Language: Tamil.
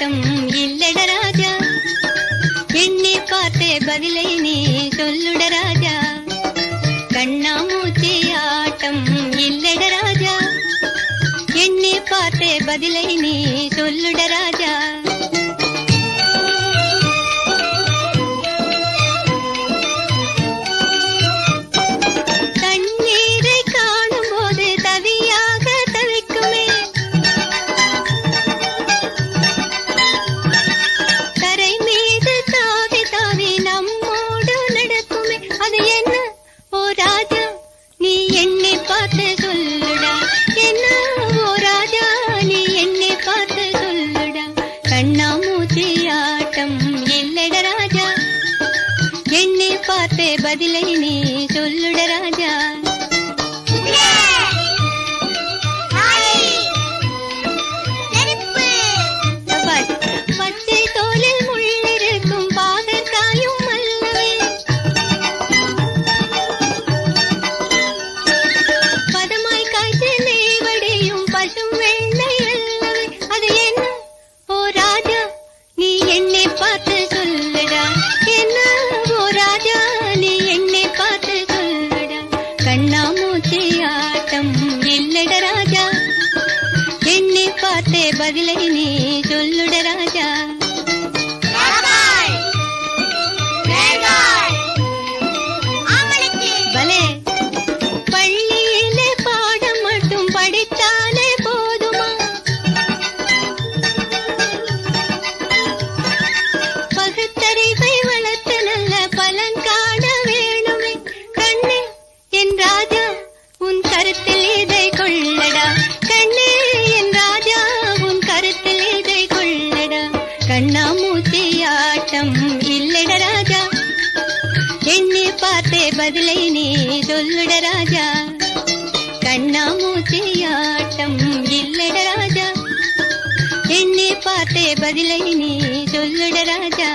நாட்டம் இல்லட ராஜா. என்னை பார்த்தே பதிலை நீ சொல்லுட ராஜா. கண்ணா மூச்சி ஆட்டம் இல்லட ராஜா. என்னை பார்த்தே பதிலை நீ சொல்லுட ராஜா. பார்த்து சொல்லுடா. என்ன ஓ ராஜா நீ என்னை பார்த்து சொல்லுடா. கண்ணாமூச்சி ஆட்டம் இல்லட ராஜா. என்னை பதிலை நீ சொல்லுட ராஜா. கண்ணாமூச்சி ஆட்டம் இல்லட ராஜா. என்னை பார்த்தே பதிலை நீ சொல்லுட ராஜா. ஆட்டம் இல்லட ராஜா. எண்ணி பார்த்தே பதிலை நீ சொல்லுட ராஜா. கண்ணா ஆட்டம் இல்லட ராஜா. எண்ணி பார்த்தே பதிலை நீ சொல்லுட ராஜா.